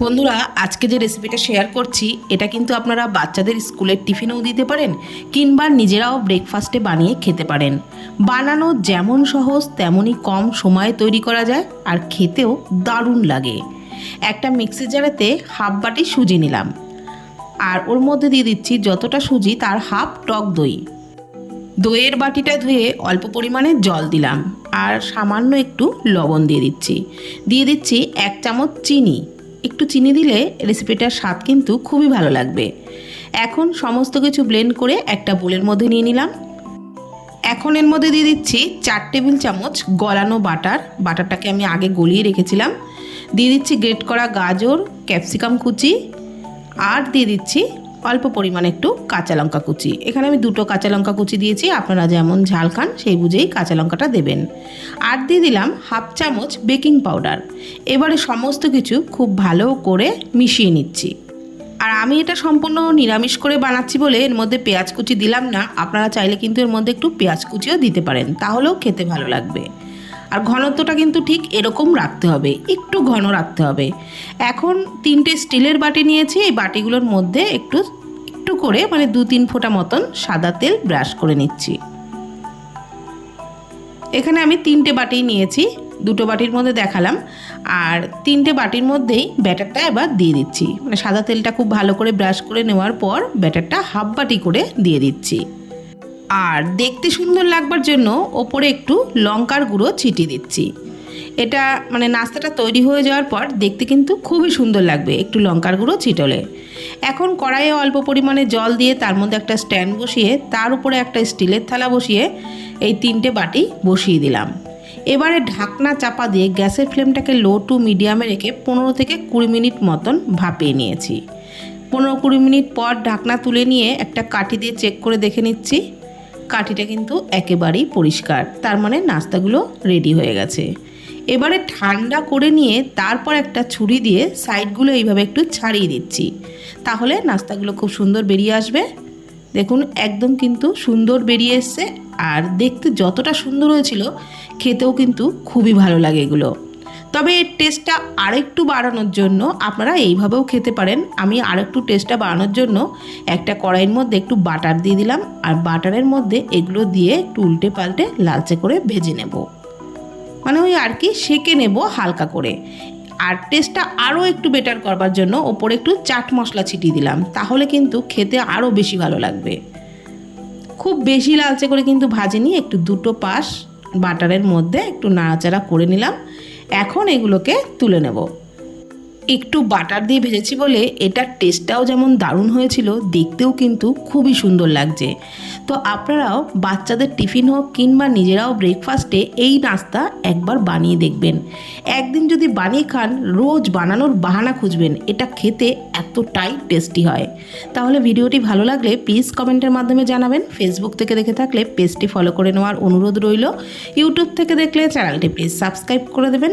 বন্ধুরা, আজকে যে রেসিপিটা শেয়ার করছি, এটা কিন্তু আপনারা বাচ্চাদের স্কুলের টিফিনেও দিতে পারেন কিংবা নিজেরাও ব্রেকফাস্টে বানিয়ে খেতে পারেন। বানানো যেমন সহজ, তেমনই কম সময়ে তৈরি করা যায় আর খেতেও দারুণ লাগে। একটা মিক্সি জারেতে হাফ বাটি সুজি নিলাম। আর ওর মধ্যে দিয়ে দিচ্ছি যতটা সুজি, তার হাফ টক দই। দইয়ের বাটিটা ধুয়ে অল্প পরিমাণে জল দিলাম। আর সামান্য একটু লবণ দিয়ে দিচ্ছি। দিয়ে দিচ্ছি এক চামচ চিনি। একটু চিনি দিলে রেসিপিটার স্বাদ কিন্তু খুবই ভালো লাগবে। এখন সমস্ত কিছু ব্লেন্ড করে একটা বোলের মধ্যে নিয়ে নিলাম। এখন এর মধ্যে দিয়ে দিচ্ছি চার টেবিল চামচ গলানো বাটার। বাটারটাকে আমি আগে গলিয়ে রেখেছিলাম। দিয়ে দিচ্ছি গ্রেট করা গাজর, ক্যাপসিকাম কুচি আর দিয়ে দিচ্ছি অল্প পরিমাণে একটু কাঁচা লঙ্কা কুচি। এখানে আমি দুটো কাঁচা লঙ্কা কুচি দিয়েছি, আপনারা যেমন ঝাল খান সেই বুঝেই কাঁচা লঙ্কাটা দেবেন। আর দিয়ে দিলাম হাফ চামচ বেকিং পাউডার। এবারে সমস্ত কিছু খুব ভালো করে মিশিয়ে নিচ্ছি। আর আমি এটা সম্পূর্ণ নিরামিষ করে বানাচ্ছি বলে এর মধ্যে পেঁয়াজ কুচি দিলাম না, আপনারা চাইলে কিন্তু এর মধ্যে একটু পেঁয়াজ কুচিও দিতে পারেন, তাহলেও খেতে ভালো লাগবে। আর ঘনত্বটা কিন্তু ঠিক এরকম রাখতে হবে, একটু ঘন রাখতে হবে। এখন তিনটে স্টিলের বাটি নিয়েছি, এই বাটিগুলোর মধ্যে একটু একটু করে মানে দু তিন ফোঁটা মতন সাদা তেল ব্রাশ করে নিচ্ছি। এখানে আমি তিনটে বাটি নিয়েছি, দুটো বাটির মধ্যে দেখালাম, আর তিনটে বাটির মধ্যেই ব্যাটারটা এবার দিয়ে দিচ্ছি। মানে সাদা তেলটা খুব ভালো করে ব্রাশ করে নেওয়ার পর ব্যাটারটা হাফ বাটি করে দিয়ে দিচ্ছি। আর দেখতে সুন্দর লাগবার জন্য ওপরে একটু লঙ্কার গুঁড়ো ছিটিয়ে দিচ্ছি। এটা মানে নাস্তাটা তৈরি হয়ে যাওয়ার পর দেখতে কিন্তু খুবই সুন্দর লাগবে একটু লঙ্কার গুঁড়ো ছিটলে এখন কড়াইয়ে অল্প পরিমাণে জল দিয়ে তার মধ্যে একটা স্ট্যান্ড বসিয়ে তার উপরে একটা স্টিলের থালা বসিয়ে এই তিনটে বাটি বসিয়ে দিলাম। এবারে ঢাকনা চাপা দিয়ে গ্যাসের ফ্লেমটাকে লো টু মিডিয়ামে রেখে পনেরো থেকে কুড়ি মিনিট মতন ভাপিয়ে নিয়েছি। পনেরো কুড়ি মিনিট পর ঢাকনা তুলে নিয়ে একটা কাঠি দিয়ে চেক করে দেখে নিচ্ছি। কাঠিটা কিন্তু একেবারেই পরিষ্কার। তার মানে নাস্তাগুলো রেডি হয়ে গেছে। এবারে ঠান্ডা করে নিয়ে তারপর একটা ছুরি দিয়ে সাইডগুলো এইভাবে একটু ছাড়িয়ে দিচ্ছি। তাহলে নাস্তাগুলো খুব সুন্দর বেরিয়ে আসবে। দেখুন, একদম কিন্তু সুন্দর বেরিয়ে এসছে। আর দেখতে যতটা সুন্দর হয়েছিল, খেতেও কিন্তু খুবই ভালো লাগে এগুলো। তবে এর টেস্টটা আরেকটু বাড়ানোর জন্য আপনারা এইভাবেও খেতে পারেন। আমি আরেকটু টেস্টটা বাড়ানোর জন্য একটা কড়াইয়ের মধ্যে একটু বাটার দিয়ে দিলাম আর বাটারের মধ্যে এগুলো দিয়ে একটু উল্টে পাল্টে লালচে করে ভেজে নেব। মানে ওই আর কি সেকে নেব হালকা করে। আর টেস্টটা আরও একটু বেটার করবার জন্য ওপরে একটু চাট মশলা ছিটিয়ে দিলাম, তাহলে কিন্তু খেতে আরও বেশি ভালো লাগবে। খুব বেশি লালচে করে কিন্তু ভাজেনি, একটু দুটো পাশ বাটারের মধ্যে একটু নাড়াচাড়া করে নিলাম। এখন এগুলোকে তুলে নেব। একটু বাটার দিয়ে ভেজেছি বলে এটার টেস্টটাও যেমন দারুণ হয়েছিল, দেখতেও কিন্তু খুবই সুন্দর লাগছে। তো আপনারাও বাচ্চাদের টিফিন হোক কিংবা নিজেরাও ব্রেকফাস্টে এই নাস্তা একবার বানিয়ে দেখবেন। একদিন যদি বানিয়ে খান, রোজ বানানোর বাহানা খুঁজবেন, এটা খেতে এতটাই টেস্টি হয়। তাহলে ভিডিওটি ভালো লাগলে প্লিজ কমেন্টের মাধ্যমে জানাবেন। ফেসবুক থেকে দেখে থাকলে পেজটি ফলো করে নেওয়ার অনুরোধ রইল। ইউটিউব থেকে দেখলে চ্যানেলটি প্লিজ সাবস্ক্রাইব করে দেবেন।